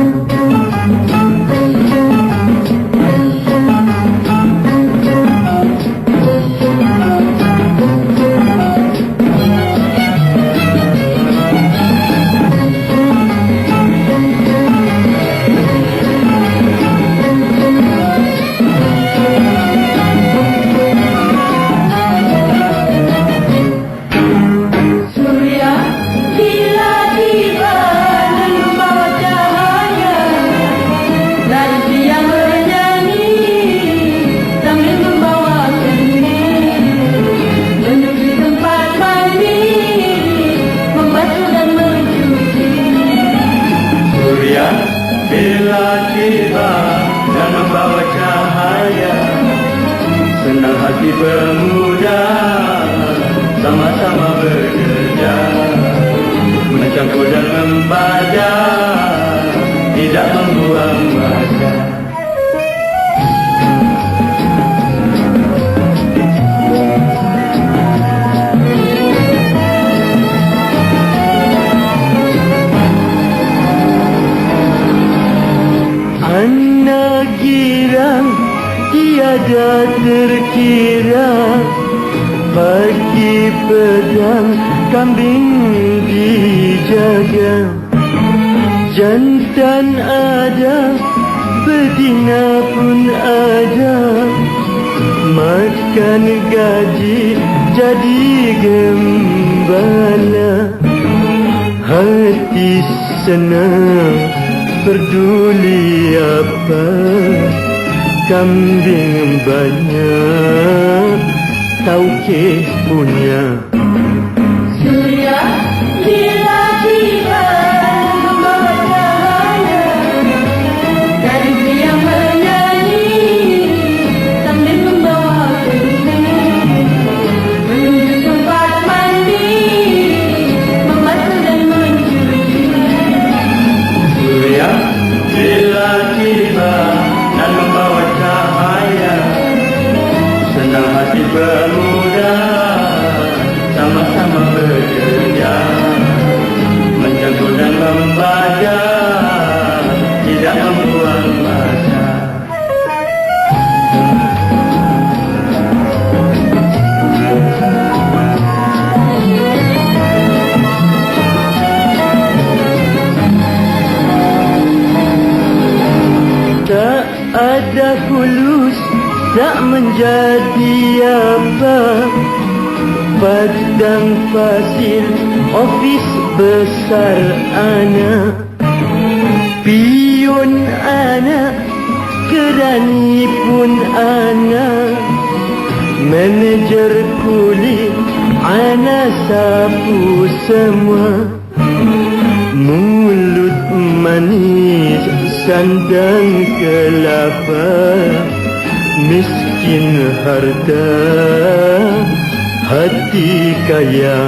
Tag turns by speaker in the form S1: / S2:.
S1: Thank you. Senang tiada terkira Pagi pedang kambing dijaga. Jantan ada betina pun ada. Makan gaji jadi gembala. Hati senang peduli apa Kambing banyak. Tauke punya Senang Tak menjadi apa. Padang pasir Ofis besar anak. Pion anak Kerani pun anak. Manager kulit Anak sapu semua. Mulut manis sandang kelapa Miskin harta hati kaya